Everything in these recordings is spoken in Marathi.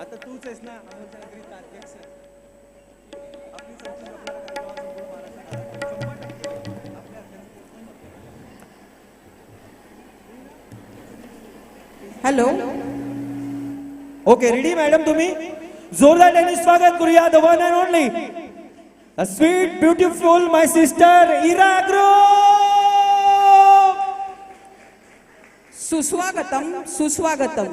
आता तूच आहेस ना? अध्यक्ष. हॅलो ओके रेडी मॅडम तुम्ही? जोरदार त्यांनी स्वागत करूया. The one and only sweet beautiful my sister Ira सुस्वागतम सुस्वागतम.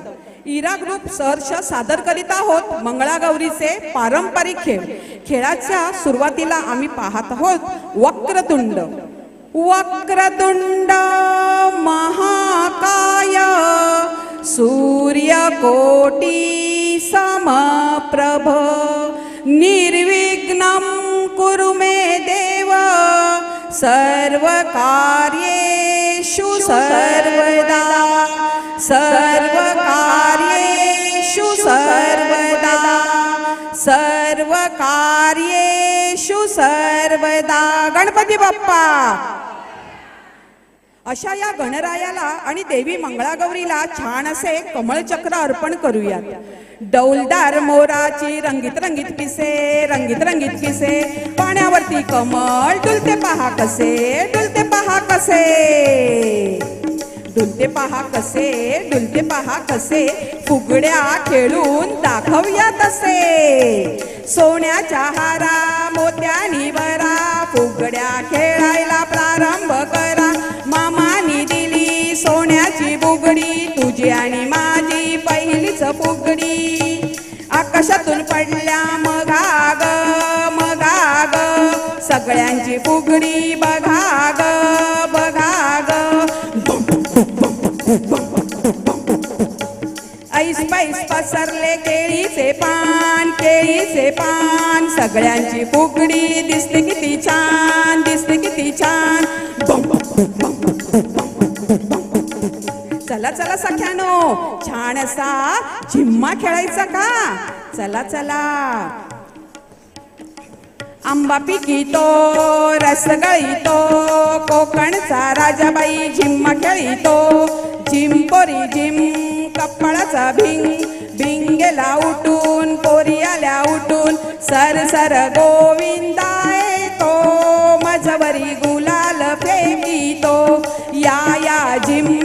इरा ग्रुप सहर्ष सादर करीत आहोत मंगळागौरीचे पारंपरिक खेळ. खेळाच्या सुरुवातीला आम्ही पाहत आहोत वक्रतुंड. वक्रतुंड महाकाय. सूर्यकोटी समप्रभ. निर्विघ्न कुरु मे देव. सर्वकार्येषु सर्वदा सर्वकार्येषु सर्वदा सर्वकार्येषु सर्वदा. गणपती बाप्पा! अशा या गणरायाला आणि देवी मंगळागौरीला छान असे कमळचक्र अर्पण करूयात. डौलदार मोराची रंगीत रंगीत पिसे रंगीत रंगीत पिसे. पाण्यावरती कमळ डुलते पहा कसे डुलते पहा कसे. डुलते पहा कसे डुलते पहा कसे. फुगड्या खेळून दाखवया तसे. सोन्याच्या हारा मोत्यानी बरा फुगड्या खेळायला प्रारंभ कर. फुगडी आकाशातून पडल्या मगाग मगाग. सगळ्यांची फुगडी बघाग बघाग. ऐस पैस पसरले केळीचे पान केळीचे पान. सगळ्यांची फुगडी दिसते किती छान दिसते किती छान. छान असा झिम्मा खेळायचा का? चला चला. आंबा पिकितो रस गळीतो कोकणचा राजाबाई झिम्मा खेळीतो. झिंपोरी झिम कपळाचा भिंग भिंगेला उठून पोरी आल्या उठून सर सर गोविंदा येतो. मजवरी गुलाल फेकितो या या झिम्मानाचा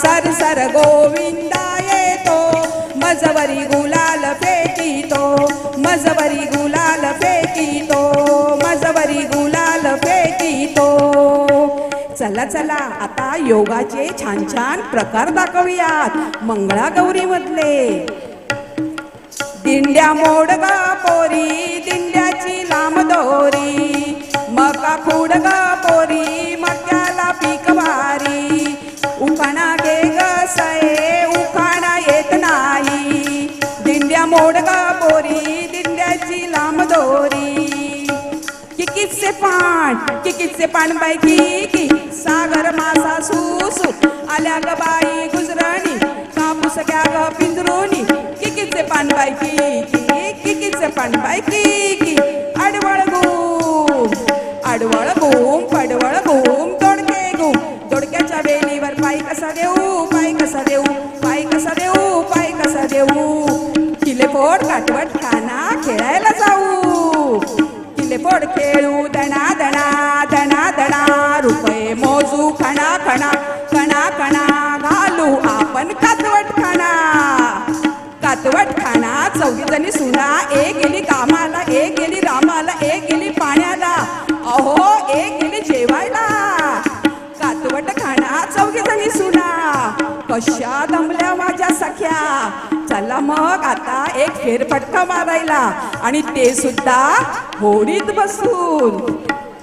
सर सर गोविंदा येतो. मजवरी गुलाल फेकितो. मजवरी गुलाल फेकितो. मजवरी गुलाल फेकितो. चला चला आता योगाचे छान छान प्रकार दाखवूयात. मंगळागौरी मधले. दिंड्या मोडगा पोरी दिंड्याची लांब दोरी. मका खुडगा पाठ पान किकीचे की सागर मासा सुसू आल्या ग बाई गुजराणी कापूस घ्या ग पिंजरोनी किकीचे पान बाई की किकीचे पान की आडवळ घूम आडवळ घूम पडवळ घूम दोडके घूम दोडक्याच्या वेलीवर पाय कसा देऊ पाय कसा देऊ पाय कसा देऊ पाय कसा देऊ किले फोड काटवट खाना खेळायला किल्ले खेळू दणा दणा दणा दणा रुपये मोजू खणा खणा खणा खणा घालू आपण कातवट खाणा कातवट खाणा चौघी जणी सुना एक गेली चौघी जणी सुना. कशा दमल्या माझ्या सख्या. चला मग आता एक फेरफटका मारायला. आणि ते सुद्धा होडीत बसून.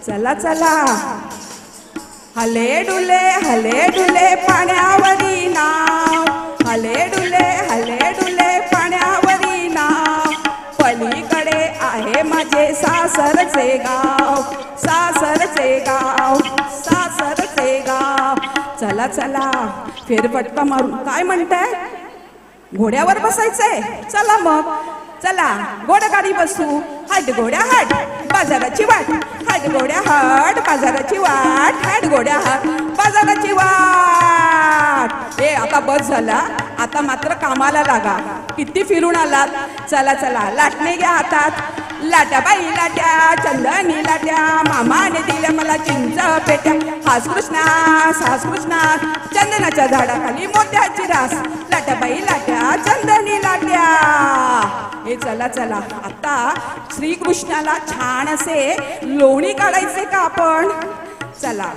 चला चला. हले डुले हले डुले पाण्यावरी नाव. हले डुले हले डुले पाण्यावरी नाव. पलीकडे आहे माझे सासरचे गाव. सासरचे गाव सासर चला चला. फेरफटका मारून काय म्हणताय? घोड्यावर बसायचंय. चला मग. चला. घोडागाडी बसू. हट घोड्या हट. बाजाराची वाट. हट घोड्या हट. बाजाराची वाट. हट घोड्या हट. बाजाराची वाट. ए आता बस झाला. आता मात्र कामाला लागा. किती फिरून आलात? चला चला. लाटणे घ्या हातात. लाट्या बाई लाट्या चंदनी लाट्या मामाने दिल्या मला चिंच. पेट्या हास कृष्णा कृष्णा चंदनाच्या झाडाखाली मोत्याची रास. लाट्या लाट्या चंदनी लाट्या. हे चला चला. आता श्रीकृष्णाला छान असे लोणी काढायचे का आपण? चला.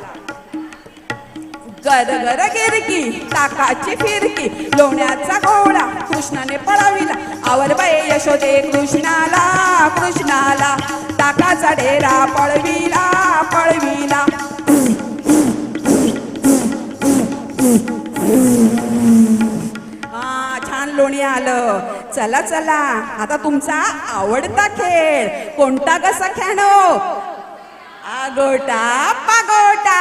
गर गर गिरकी ताकाची फिरकी लोण्याचा घोडा कृष्णाने पळाविला. आवर बाई यशोदे कृष्णाला कृष्णाला ताकाचा डेरा पळविला पळविला. कोणी आलं? चला चला. आता तुमचा आवडता खेळ कोणता कसा खेळणो आगोटा पागोटा.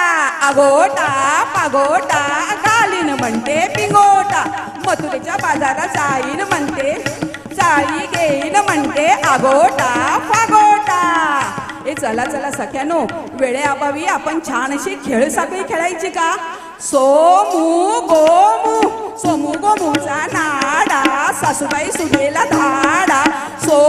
आगोटा पागोटा. घालीन म्हणते पिंगोटा. मथुरेच्या बाजारात जाईन म्हणते. चाळी घेईन म्हणते आगोटा पागोटा. ए चला चला सख्यानो. वेळेअभावी आपण छान अशी खेळ साखळी खेळायची का? सोमू गोमू सोमू गोमूचा नाडा सासूबाई सुनेला धाडा. सो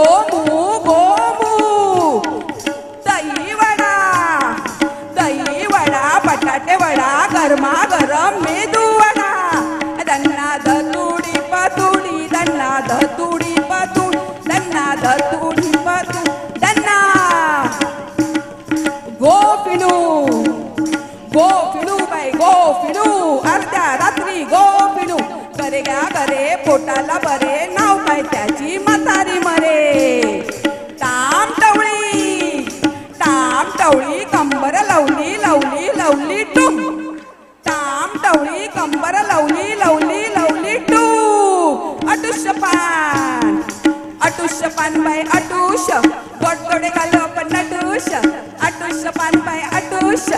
करे करे पोटाला बरे. नाव काय त्याची? म्हातारी मरे. ताम टवळी ताम टवळी कंबर लवली लवली लवली टू ताम टवळी कंबर लवली लवली लवली टू अटुष पान अटुष्य पान बाय अटुष गोडगोडे घालू आपण नटुष अटुष्य पान बाय अटुष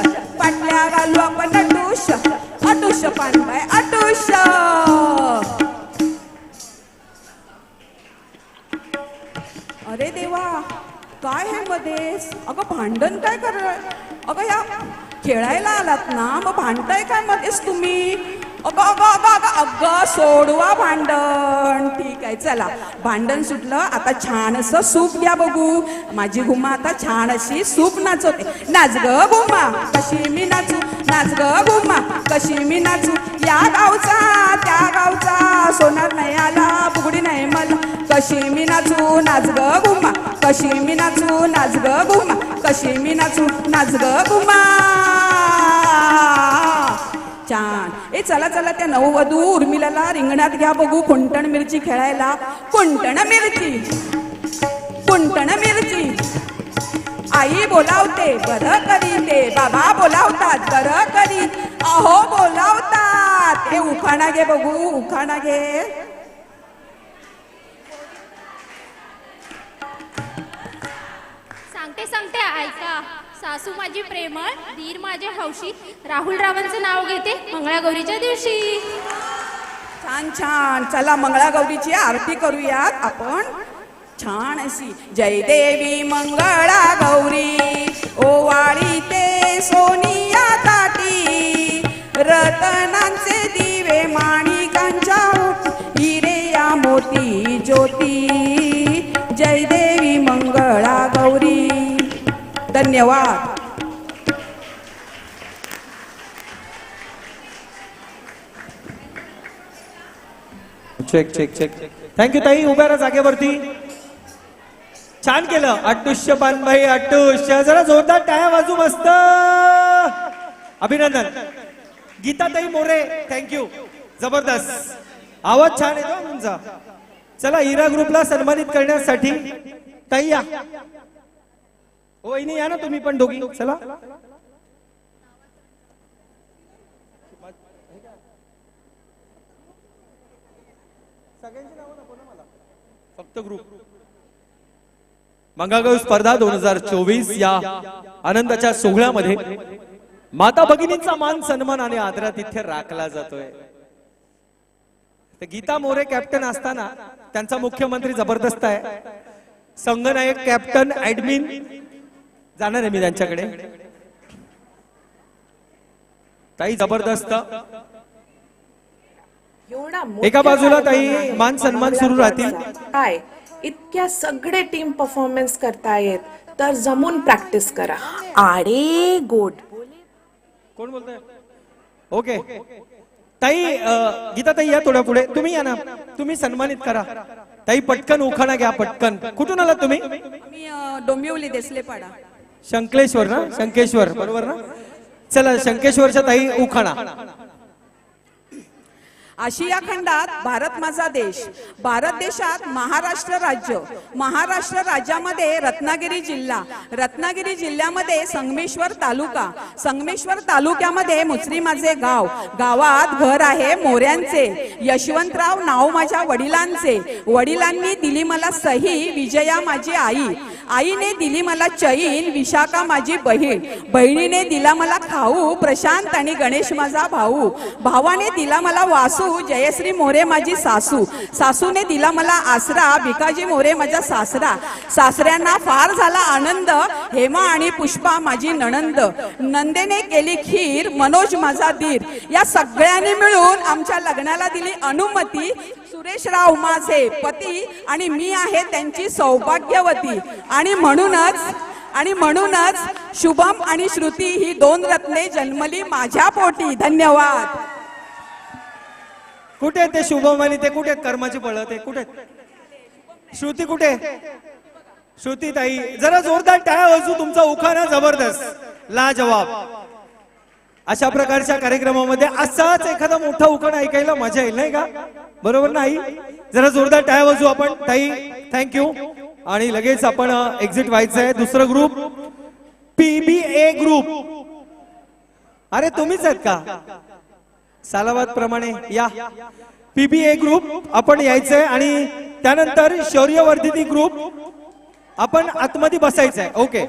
भांडण काय कर अगं या खेळायला आलात ना मग भांडताय काय मध्येच तुम्ही? अगं अगं अगं अगं अगं सोडवा भांडण. आहे चला भांडण सुटलं आता छान असं सूप घ्या बघू. माझी घुमा आता छान अशी सूप नाचवते. नाच ग घुमा कशी मी नाचू? नाच ग घुमा कशी मी नाचू? या गावचा त्या गावचा सोनार नाही आला फुगडी नाही मला. कशी मी नाचू? नाच ग घुमा कशी मी नाचू? नाच ग घुमा कशी मी नाचू? नाच ग घुमा छान ए चला चला त्या नववधू उर्मिलाला रिंगणात घ्या बघू. कुंटण मिरची खेळायला. कुंटण मिरची. कुंटण मिरची. आई बोलावते बरं करीते. बाबा बोलावतात बरं करीत. अहो बोलावतात. हे उखाणा घे बघू उखाणा घे. सांगते सांगते ऐका. सासू माझी प्रेमळ धीर माझे हौशी. राहुल रावांचं नाव घेते मंगळागौरीच्या दिवशी. छान छान. चला मंगळागौरीची आरती करूयात आपण. छान अशी. जय देवी मंगळा गौरी ओवाळी ते सोनिया ताटी. रतनांचे दिवे माणिकांच्या हिरे या मोती ज्योती. धन्यवाद. चेक चेक चेक थँक्यू ताई. उभ्या राहा जागेवरती. छान केलं. अट्टुष्य पानभाई अट्टुष्य. जरा जोरदार टाळ्या वाजू मस्त. अभिनंदन. गीताताई मोरे थँक्यू जबरदस्त. आवाज छान येतो तुमचा. चला हिरा ग्रुपला सन्मानित करण्यासाठी ताई या. वहिनी या ना तुम्ही पण दोघी चला। फक्त ग्रुप स्पर्धा दोन हजार चोवीस या आनंदाच्या सोहळ्यामध्ये माता भगिनींचा मान सन्मान आणि आदरातिथ्य राखला जातोय. तर गीता मोरे कॅप्टन असताना त्यांचा मुख्यमंत्री जबरदस्त आहे. संघनायक कॅप्टन ऍडमिन जाणार आहे मी त्यांच्याकडे. ताई जबरदस्त. एका बाजूला ताई मान सन्मान सुरू राहतील. काय? इतक्या सगळे टीम परफॉर्मन्स करतायत तर जमून प्रॅक्टिस करा. आडे गोड. कोण बोलतोय? ओके. ताई गीता ताई या थोड्या पुढे. तुम्ही या ना. तुम्ही सन्मानित करा. ताई पटकन उखाणा घ्या पटकन. कुठून आलात तुम्ही? मी डोंबिवली देसलेपाडा. शंकलेश्वर ना? शंकेश्वर बरोबर ना? चला शंकेश्वरच्या ताई उखाणा. आशिया खंडात भारत माझा देश भारत देशात महाराष्ट्र राज्य महाराष्ट्र राज्यामध्ये रत्नागिरी जिल्हा रत्नागिरी जिल्ह्यामध्ये संगमेश्वर तालुका संगमेश्वर तालुक्यामध्ये मुसरी माझे गाव गावात घर आहे मोऱ्यांचे यशवंतराव नाव माझ्या वडिलांचे वडिलांनी दिली मला सही विजया माझी आई आईने दिली मला चैन विशाखा माझी बहीण. बहिणीने दिला मला खाऊ प्रशांत आणि गणेश माझा भाऊ. भावाने दिला मला वासू जयश्री मोरे माझी सासू. सासूने दिला मला आसरा भिकाजी मोरे माझा सासरा. सासऱ्यांना फार झाला आनंद हेमा आणि पुष्पा माझी नणंद. नंदेने केली खीर मनोज माझा धीर या सगळ्यांनी मिळून आमच्या लग्नाला दिली अनुमती. सुरेशराव माझे पती आणि मी आहे त्यांची सौभाग्यवती. आणि म्हणूनच आणि म्हणूनच शुभम आणि श्रुती ही दोन रत्ने जन्मली माझ्या पोटी. धन्यवाद. कुठे ते शुभम आणि ते कुठे? आहेत कर्माची पळत ते कुठे? श्रुती कुठे? आहे? श्रुती ताई जरा जोरदार टाळा वाजू तुमचा उखाणा जबरदस्त. ला जवाब अशा प्रकारच्या कार्यक्रमामध्ये असाच एखादा मोठा उखाणा ऐकायला मजा येईल नाही का? बरोबर नाही जरा जोरदार टाळा वाजू आपण. ताई थँक्यू आणि लगेच आपण एक्झिट व्हायचं आहे. दुसरं ग्रुप पीबीए ग्रुप अरे तुम्हीच आहेत का? सालाबाद प्रमाणे या. पीबीए ग्रुप आपण यायचंय आणि त्यानंतर शौर्यवर्धिनी ग्रुप आपण आतमध्ये बसायचंय. ओके